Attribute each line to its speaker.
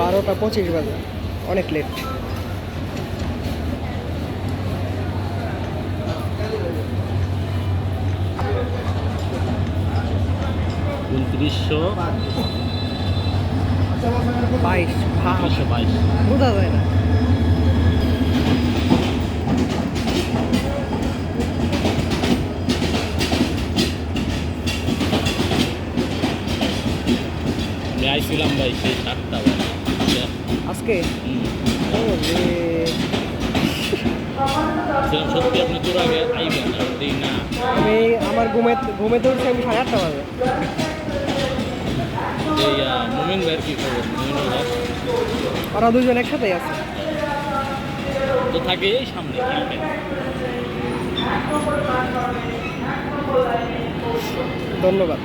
Speaker 1: বারোটা পঁচিশ বাজে। অনেক লেট
Speaker 2: উনত্রিশশো
Speaker 1: বাইশ
Speaker 2: বাইশ।
Speaker 1: বোঝা যায় না।
Speaker 2: আমি আইছিলাম ভাই সেই সাতটা
Speaker 1: আজকে?
Speaker 2: সত্যি আপনি তোর আগে আইবেন? না না।
Speaker 1: আমি আমার ঘুমে ঘুমে তুলছি আমি সাড়ে আটটা বাজে।
Speaker 2: মুমিন ভাইয়ের কি খবর? মুমিন ভাই?
Speaker 1: ওরা দুজন একসাথেই আছে।
Speaker 2: তো থাকে এই সামনে
Speaker 1: ধন্যবাদ।